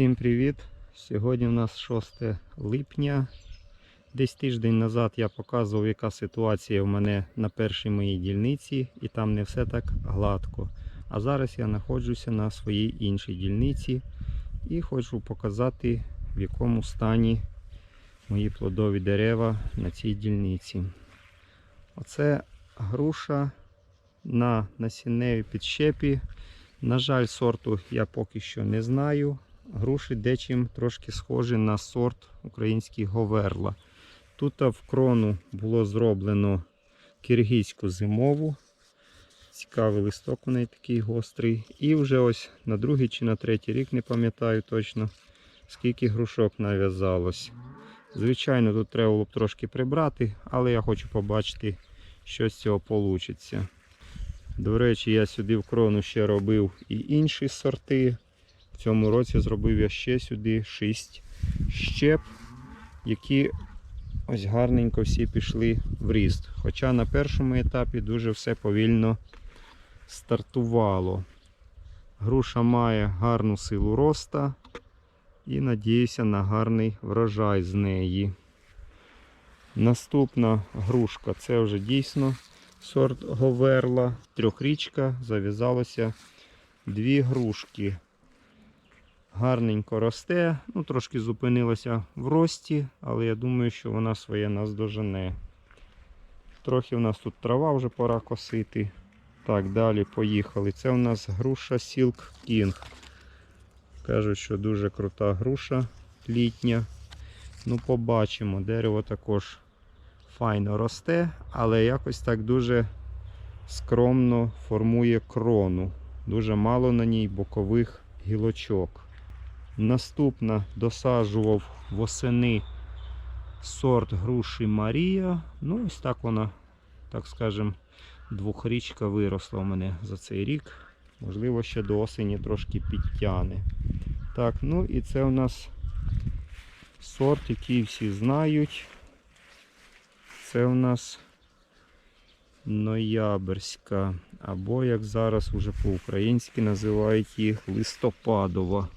Всім привіт! Сьогодні у нас 6 липня. Десь тиждень назад я показував, яка ситуація в мене на першій моїй дільниці, і там не все так гладко. А зараз я знаходжуся на своїй іншій дільниці і хочу показати, в якому стані мої плодові дерева на цій дільниці. Оце груша на насінневій підщепі. На жаль, сорту я поки що не знаю. Груші дечим трошки схожі на сорт український Говерла. Тут в крону було зроблено киргизьку зимову. Цікавий листок у неї такий гострий. І вже ось на другий чи на третій рік, не пам'ятаю точно, скільки грушок нав'язалось. Звичайно, тут треба було б трошки прибрати, але я хочу побачити, що з цього вийде. До речі, я сюди в крону ще робив і інші сорти. В цьому році зробив я ще сюди 6 щеп, які ось гарненько всі пішли в ріст. Хоча на першому етапі дуже все повільно стартувало. Груша має гарну силу роста і надіюся на гарний врожай з неї. Наступна грушка це вже дійсно сорт Говерла. Трьохрічка зав'язалося дві грушки. Гарненько росте, ну трошки зупинилася в рості, але я думаю, що вона своє нас дожене. Трохи у нас тут трава вже пора косити. Так, далі поїхали. Це у нас груша Silk King. Кажуть, що дуже крута груша літня. Ну, побачимо. Дерево також файно росте, але якось так дуже скромно формує крону. Дуже мало на ній бокових гілочок. Наступна досаджував восени сорт груші Марія. Ну, ось так вона, так скажем, двохрічка виросла у мене за цей рік. Можливо, ще до осені трошки підтягне. Так, ну і це у нас сорт, який всі знають. Це у нас ноябрьська, або, як зараз уже по-українськи називають їх листопадова.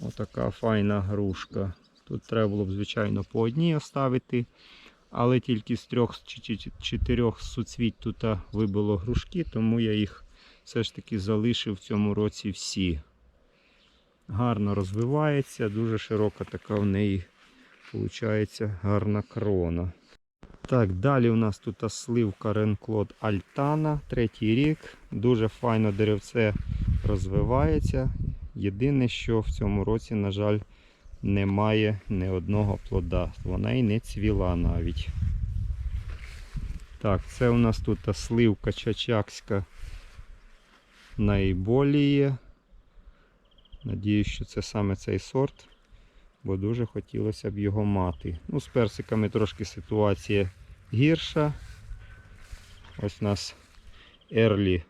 Отака файна грушка. Тут треба було б, звичайно, по одній оставити, але тільки з трьох чи чотирьох суцвіть тут вибило грушки, тому я їх все ж таки залишив в цьому році всі. Гарно розвивається, дуже широка така в неї виходить гарна крона. Так, далі у нас тут сливка Ренклод Альтана, третій рік. Дуже файно деревце розвивається. Єдине, що в цьому році, на жаль, немає ні одного плода. Вона і не цвіла навіть. Так, це у нас тут сливка чачакська найболіє. Надіюсь, що це саме цей сорт, бо дуже хотілося б його мати. Ну, з персиками трошки ситуація гірша. Ось у нас Early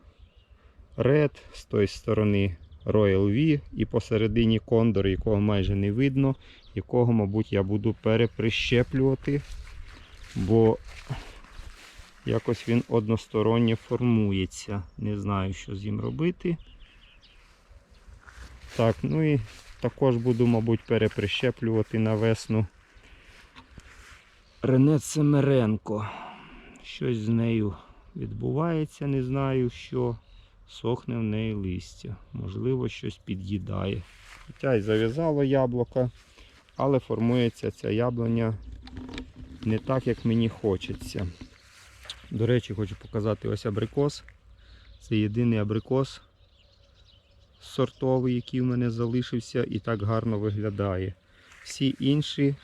Red, з тої сторони Royal V і посередині кондор, якого майже не видно, якого, мабуть, я буду переприщеплювати, бо якось він односторонньо формується. Не знаю, що з ним робити. Так, ну і також буду, мабуть, переприщеплювати на весну Рене Семеренко. Щось з нею відбувається, не знаю що. Сохне в неї листя. Можливо, щось під'їдає. Хоча й зав'язало яблуко, але формується ця яблуня не так, як мені хочеться. До речі, хочу показати ось абрикос. Це єдиний абрикос сортовий, який в мене залишився і так гарно виглядає. Всі інші,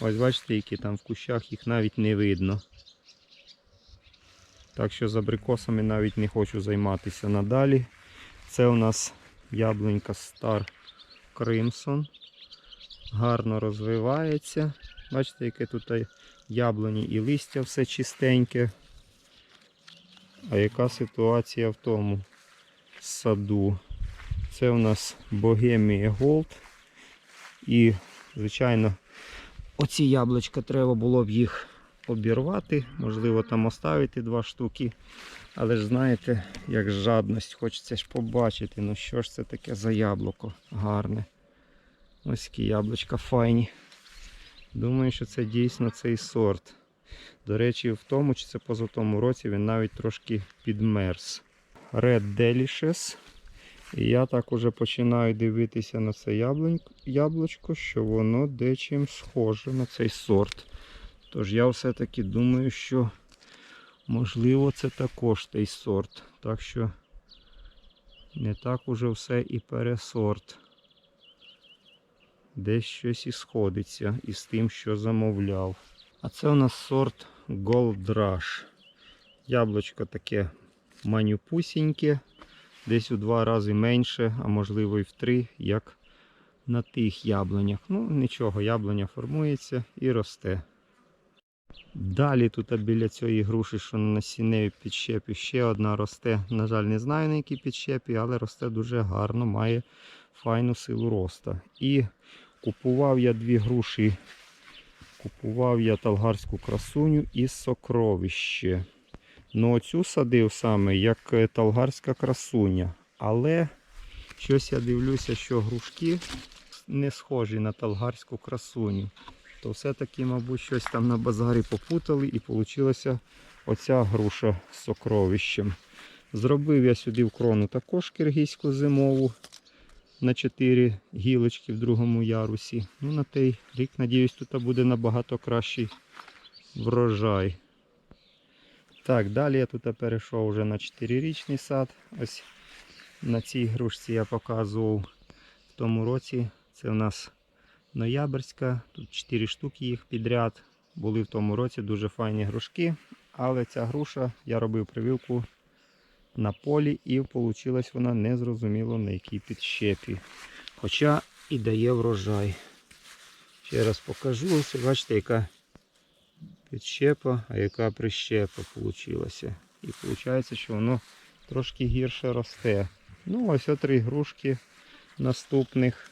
ось бачите, які там в кущах їх навіть не видно. Так що з абрикосами навіть не хочу займатися надалі. Це у нас яблунька Star Crimson. Гарно розвивається. Бачите, яке тут яблуні і листя все чистеньке. А яка ситуація в тому саду? Це у нас Bohemia Gold. І, звичайно, оці яблучка треба було б їх обірвати, можливо там оставити два штуки. Але ж знаєте, як жадність, хочеться ж побачити. Ну що ж це таке за яблуко гарне. Ось які яблучка файні. Думаю, що це дійсно цей сорт. До речі, в тому чи це позатому році він навіть трошки підмерз. Red Delicious. І я так уже починаю дивитися на це яблучко, що воно дечим схоже на цей сорт. Тож я все-таки думаю, що можливо це також той сорт. Так що не так уже все і пересорт. Десь щось і сходиться із тим, що замовляв. А це у нас сорт Gold Rush. Яблучко таке манюпусіньке, десь у два рази менше, а можливо і в три, як на тих яблунях. Ну, нічого, яблуня формується і росте. Далі тут біля цієї груші, що на насінневій підщепі, ще одна росте. На жаль, не знаю на якій підщепі, але росте дуже гарно, має файну силу роста. І купував я дві груші. Купував я талгарську красуню і сокровище. Ну, оцю садив саме як е, талгарська красуня. Але щось я дивлюся, що грушки не схожі на талгарську красуню. То все-таки, мабуть, щось там на базарі попутали і вийшла оця груша з сокровищем. Зробив я сюди в крону також киргизьку зимову на 4 гілочки в другому ярусі. Ну, на той рік, надіюсь, тут буде набагато кращий врожай. Так, далі я тут перейшов вже на 4-річний сад. Ось на цій грушці я показував в тому році. Це у нас ноябрьська, тут 4 штуки їх підряд. Були в тому році дуже файні грушки. Але ця груша я робив прививку на полі і вийшла вона незрозуміло на якій підщепі. Хоча і дає врожай. Ще раз покажу. Ось бачите, яка підщепа, а яка прищепа вийшла. І виходить, що воно трошки гірше росте. Ну, ось три грушки наступних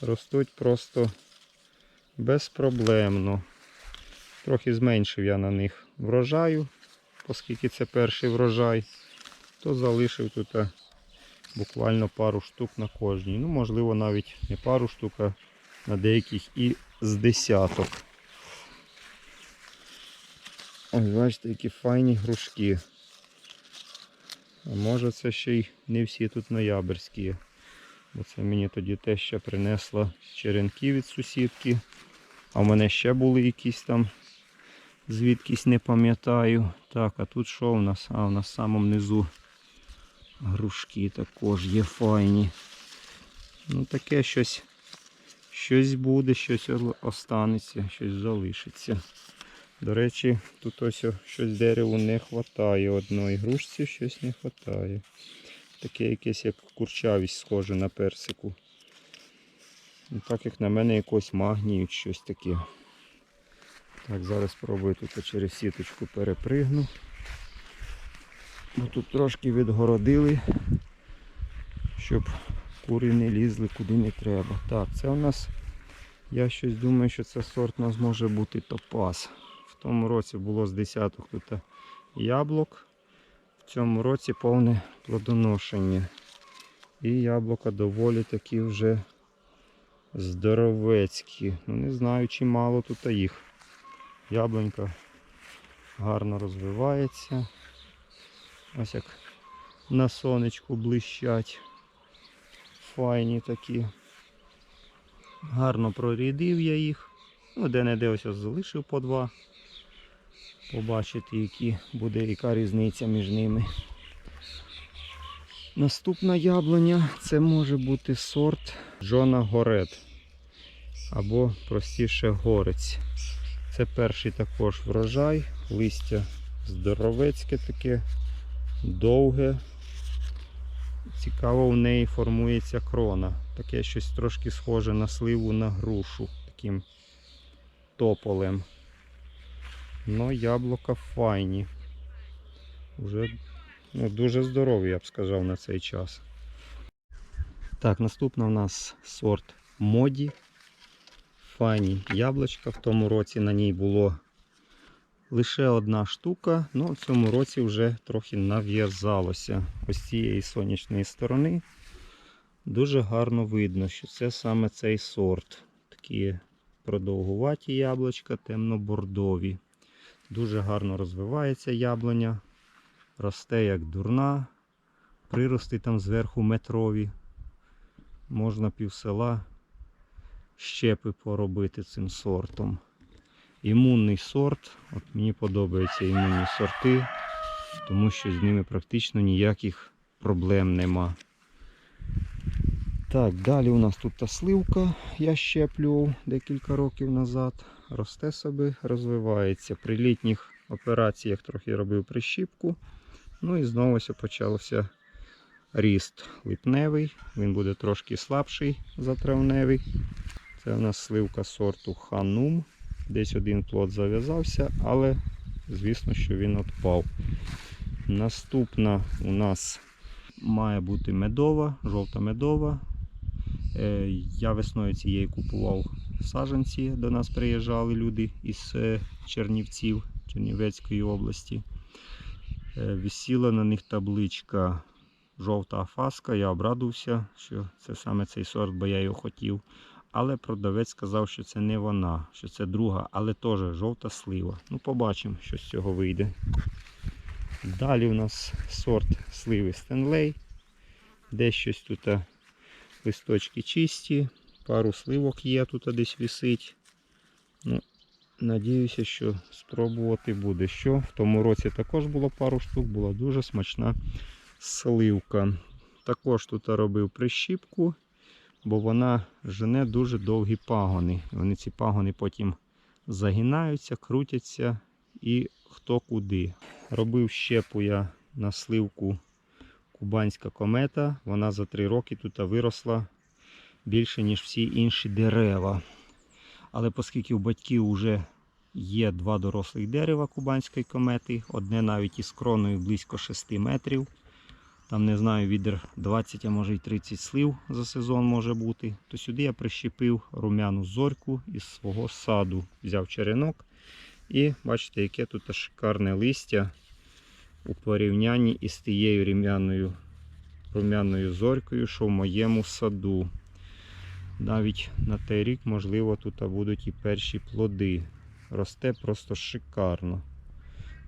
ростуть просто безпроблемно. Трохи зменшив я на них врожаю, оскільки це перший врожай, то залишив тут буквально пару штук на кожній. Ну, можливо, навіть не пару штук, а на деяких і з десяток. Ось бачите, які файні грушки. А може це ще й не всі тут ноябрьські. Бо це мені тоді теща принесла черенки від сусідки. А в мене ще були якісь там звідкись не пам'ятаю. Так, а тут що у нас? А, у нас в самому низу грушки також є файні. Ну таке щось, щось буде, щось останеться, щось залишиться. До речі, тут ось щось дереву не вистачає. Одної грушці щось не вистачає. Таке якесь як курчавість схоже на персику. Ну, так як на мене якось магнію щось таке. Так, зараз спробую тут через сіточку перепригну. Бо тут трошки відгородили, щоб кури не лізли куди не треба. Так, це у нас, я щось думаю, що це сорт у нас може бути топаз. В тому році було з десяток тут яблук. В цьому році повне плодоношення. І яблука доволі такі вже здоровецькі. Ну не знаю, чи мало тут їх. Яблунька гарно розвивається. Ось як на сонечку блищать. Файні такі. Гарно прорядив я їх. Ну, де-не-де ось залишив по два. Побачити, які буде яка різниця між ними. Наступна яблуня це може бути сорт Джона Горет. Або простіше горець. Це перший також врожай, листя здоровецьке таке, довге. Цікаво, в неї формується крона. Таке щось трошки схоже на сливу на грушу, таким тополем. Ну, яблука файні. Уже ну, дуже здорові, я б сказав, на цей час. Так, наступна у нас сорт моді. Файні яблучка. В тому році на ній було Лише одна штука, ну в цьому році вже трохи нав'язалося. Ось цієї сонячної сторони дуже гарно видно, що це саме цей сорт. Такі продовгуваті яблучка, темно-бордові. Дуже гарно розвивається яблуня, росте як дурна, прирости там зверху метрові. Можна пів села щепи поробити цим сортом. Імунний сорт, от мені подобаються імунні сорти, тому що з ними практично ніяких проблем нема. Так, далі у нас тут та сливка, я щеплював декілька років назад. Росте собі, розвивається. При літніх операціях трохи робив прищіпку. Ну і знову почався ріст липневий. Він буде трошки слабший за травневий. Це у нас сливка сорту Ханум. Десь один плод зав'язався, але звісно, що він відпав. Наступна у нас має бути медова, жовта медова. Е, Я весною цієї купував саджанці. До нас приїжджали люди із е, Чернівців Чернівецької області. Е, Висіла на них табличка жовта афаска. Я обрадувався, що це саме цей сорт, бо я його хотів. Але продавець сказав, що це не вона, що це друга, але теж жовта слива. Ну, побачимо, що з цього вийде. Далі у нас сорт сливи Стенлей. Десь щось тут листочки чисті, пару сливок є, тут десь висить. Ну, Надіюся, що спробувати буде. Що в тому році також було пару штук, була дуже смачна сливка. Також тут робив прищіпку бо вона жене дуже довгі пагони. Вони ці пагони потім загинаються, крутяться і хто куди. Робив щепу я на сливку Кубанська комета. Вона за три роки тут виросла більше, ніж всі інші дерева. Але оскільки у батьків вже є два дорослих дерева кубанської комети, одне навіть із кроною близько 6 метрів. Там не знаю, відер 20, а може й 30 слив за сезон може бути. То сюди я прищепив рум'яну зорьку із свого саду. Взяв черенок. І бачите, яке тут шикарне листя у порівнянні із тією рум'яною рум'яною зорькою, що в моєму саду. Навіть на той рік, можливо, тут будуть і перші плоди. Росте просто шикарно.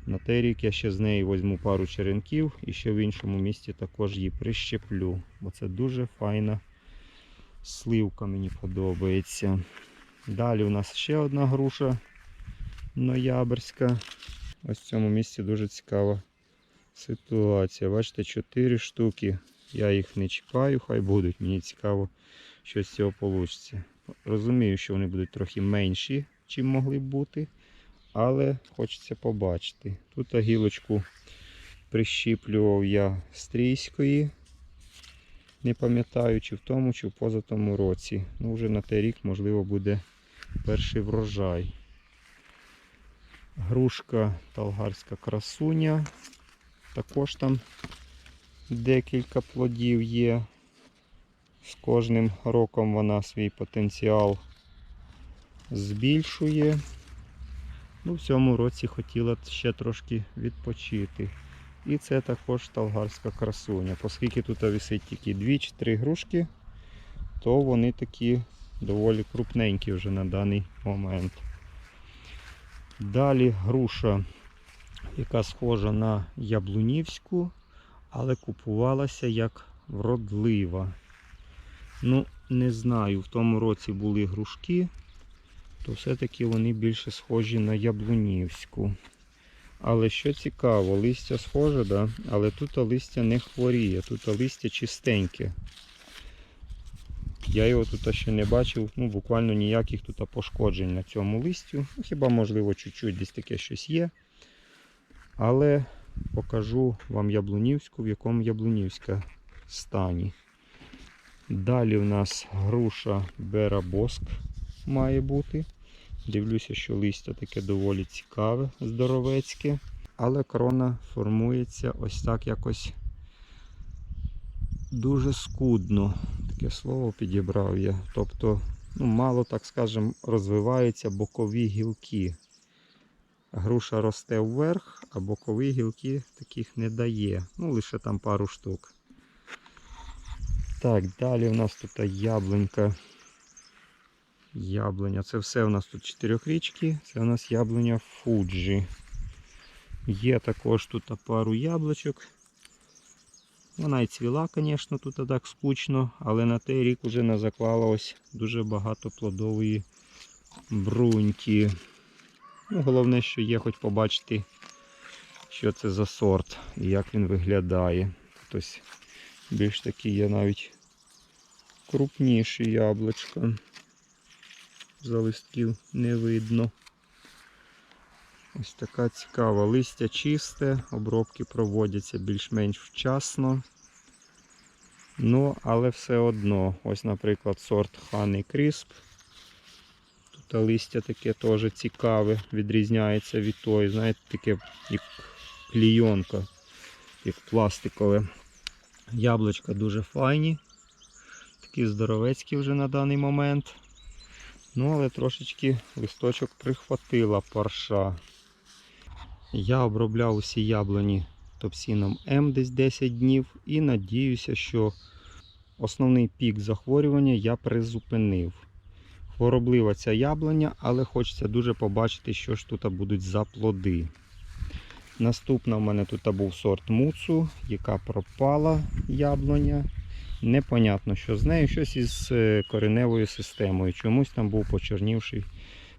На той рік я ще з неї візьму пару черенків і ще в іншому місці також її прищеплю. Бо це дуже файна сливка, мені подобається. Далі у нас ще одна груша ноябрьська. Ось в цьому місці дуже цікава ситуація. Бачите, 4 штуки. Я їх не чекаю, хай будуть. Мені цікаво, що з цього вийде. Розумію, що вони будуть трохи менші, чим могли б бути але хочеться побачити. Тут гілочку прищіплював я стрійської. Не пам'ятаю, чи в тому, чи в позатому році. Ну, вже на той рік, можливо, буде перший врожай. Грушка талгарська красуня. Також там декілька плодів є. З кожним роком вона свій потенціал збільшує. Ну, В цьому році хотіла ще трошки відпочити. І це також талгарська красуня. Оскільки тут висить тільки 2 чи 3 грушки, то вони такі доволі крупненькі вже на даний момент. Далі груша, яка схожа на яблунівську, але купувалася як вродлива. Ну, не знаю, в тому році були грушки то все-таки вони більше схожі на яблунівську. Але що цікаво, листя схоже, да? але тут листя не хворіє, тут листя чистеньке. Я його тут ще не бачив, ну буквально ніяких тут пошкоджень на цьому листю. Ну, Хіба, можливо, чуть-чуть десь таке щось є. Але покажу вам яблунівську, в якому яблунівська стані. Далі в нас груша Берабоск має бути. Дивлюся, що листя таке доволі цікаве, здоровецьке, але крона формується ось так якось дуже скудно. Таке слово підібрав я. Тобто, ну, мало, так скажемо, розвиваються бокові гілки. Груша росте вверх, а бокові гілки таких не дає. Ну, лише там пару штук. Так, далі у нас тут яблунька. Яблуня. Це все у нас тут чотирьохрічки. Це у нас яблуня Фуджі. Є також тут пару яблучок. Вона і цвіла, звісно, тут так скучно, але на той рік вже назаклала ось дуже багато плодової бруньки. Ну, головне, що є хоч побачити, що це за сорт і як він виглядає. Тут ось більш такі є навіть крупніші яблучка. За листків не видно. Ось така цікава. Листя чисте, обробки проводяться більш-менш вчасно. Ну, але все одно, ось, наприклад, сорт Honey Crisp. Тут листя таке теж цікаве, відрізняється від тої, знаєте, таке як клійонка, як пластикове. Яблучка дуже файні. Такі здоровецькі вже на даний момент. Ну, але трошечки листочок прихватила парша. Я обробляв усі яблуні топсіном М десь 10 днів і надіюся, що основний пік захворювання я призупинив. Хвороблива ця яблуня, але хочеться дуже побачити, що ж тут будуть за плоди. Наступна в мене тут був сорт муцу, яка пропала яблуня. Непонятно, що з нею, щось із е, кореневою системою. Чомусь там був почорнівший,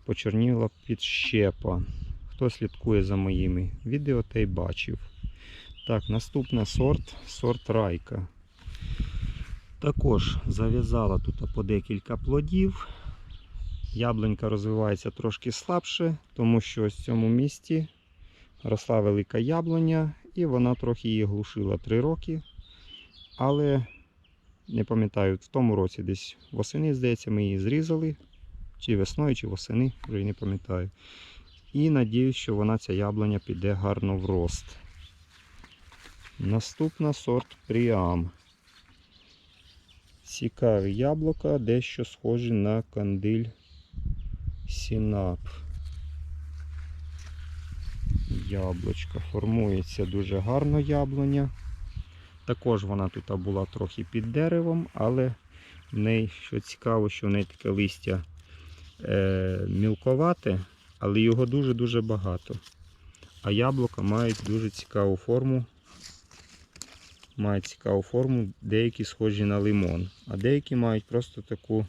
почорніла підщепа. Хто слідкує за моїми відео, той бачив. Так, наступний сорт сорт райка. Також зав'язала тут по декілька плодів. Яблунька розвивається трошки слабше, тому що в цьому місці росла велика яблуня, і вона трохи її глушила 3 роки. Але не пам'ятаю, в тому році десь восени, здається, ми її зрізали. Чи весною, чи восени, вже не пам'ятаю. І надіюсь, що вона ця яблуня піде гарно в рост. Наступна сорт Пріам. Цікаві яблука, дещо схожі на кандиль Сінап. Яблучко. Формується дуже гарно яблуня. Також вона тут була трохи під деревом, але в неї, що цікаво, що в неї таке листя е, мілковате, але його дуже-дуже багато. А яблука мають дуже цікаву форму. Мають цікаву форму, деякі схожі на лимон, а деякі мають просто таку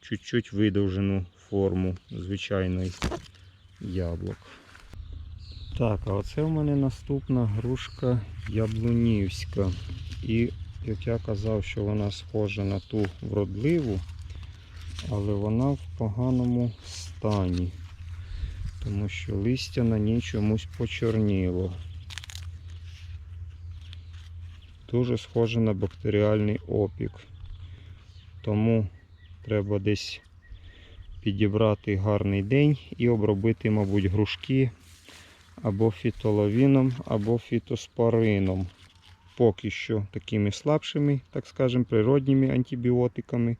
чуть-чуть видовжену форму звичайної яблук. Так, а оце в мене наступна грушка яблунівська. І як я казав, що вона схожа на ту вродливу, але вона в поганому стані, тому що листя на ній чомусь почорніло. Дуже схоже на бактеріальний опік. Тому треба десь підібрати гарний день і обробити, мабуть, грушки або фітоловіном, або фітоспорином. Поки що такими слабшими, так скажемо, природніми антибіотиками.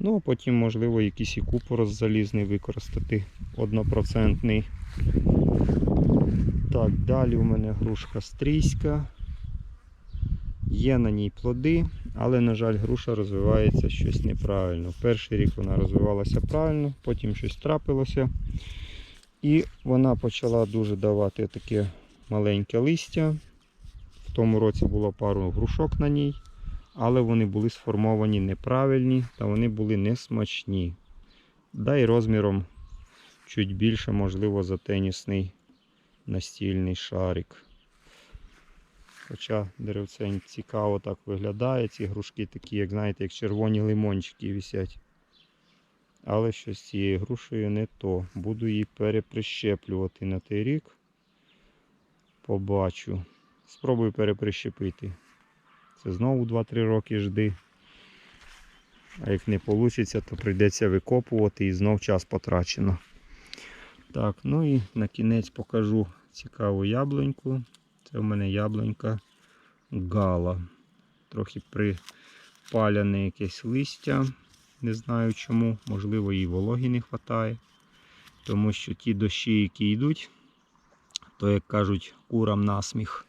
Ну, а потім, можливо, якийсь і купорос залізний використати однопроцентний. Так, далі у мене грушка стрійська. Є на ній плоди, але, на жаль, груша розвивається щось неправильно. Перший рік вона розвивалася правильно, потім щось трапилося. І вона почала дуже давати таке маленьке листя. В тому році було пару грушок на ній, але вони були сформовані неправильні та вони були несмачні. Да і розміром чуть більше, можливо, за тенісний настільний шарик. Хоча деревце цікаво так виглядає, ці грушки такі, як знаєте, як червоні лимончики висять. Але щось з цією грушею не то. Буду її переприщеплювати на той рік. Побачу. Спробую переприщепити. Це знову 2-3 роки жди. А як не вийде, то прийдеться викопувати і знов час потрачено. Так, ну і на кінець покажу цікаву яблуньку. Це в мене яблунька гала. Трохи припаляне якесь листя. Не знаю чому, можливо, їй вологі не вистачає. Тому що ті дощі, які йдуть, То, як кажуть, курам насміх.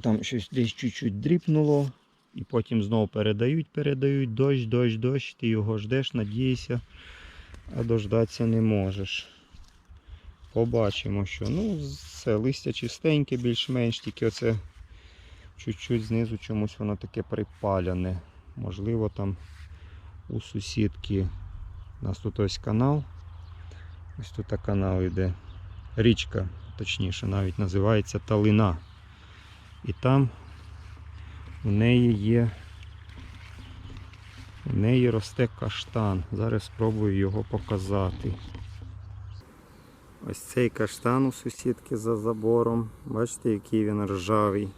Там щось десь чуть-чуть дріпнуло, і потім знову передають, передають дощ, дощ, дощ, ти його ждеш, надієшся, а дождатися не можеш. Побачимо, що. Ну, все, листя чистеньке, більш-менш, тільки оце чуть-чуть знизу чомусь воно таке припаляне. Можливо, там у сусідки. У нас тут ось канал. Ось тут канал йде. Річка, точніше, навіть називається Талина. І там у неї є. У неї росте каштан. Зараз спробую його показати. Ось цей каштан у сусідки за забором. Бачите, який він ржавий.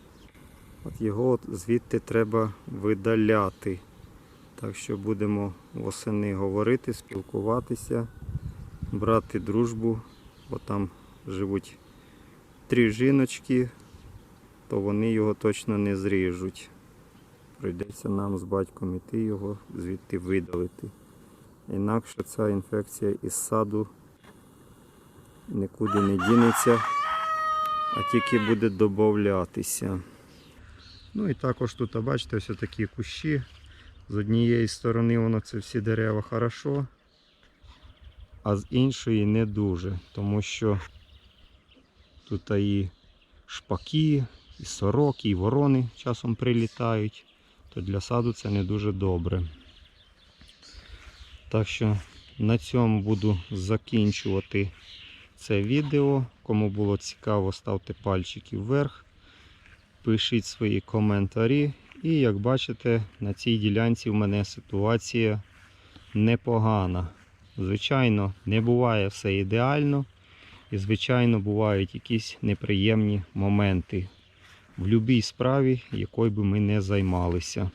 От його от звідти треба видаляти. Так що будемо восени говорити, спілкуватися, брати дружбу, бо там живуть три жіночки, то вони його точно не зріжуть. Прийдеться нам з батьком іти його звідти видалити. Інакше ця інфекція із саду нікуди не дінеться, а тільки буде додатися. Ну і також тут, бачите, ось такі кущі. З однієї сторони воно це всі дерева хорошо, а з іншої не дуже, тому що тут і шпаки, і сороки, і ворони часом прилітають, то для саду це не дуже добре. Так що на цьому буду закінчувати це відео. Кому було цікаво, ставте пальчики вверх, пишіть свої коментарі. І як бачите, на цій ділянці в мене ситуація непогана. Звичайно, не буває все ідеально. І, звичайно, бувають якісь неприємні моменти в будь-якій справі, якою би ми не займалися.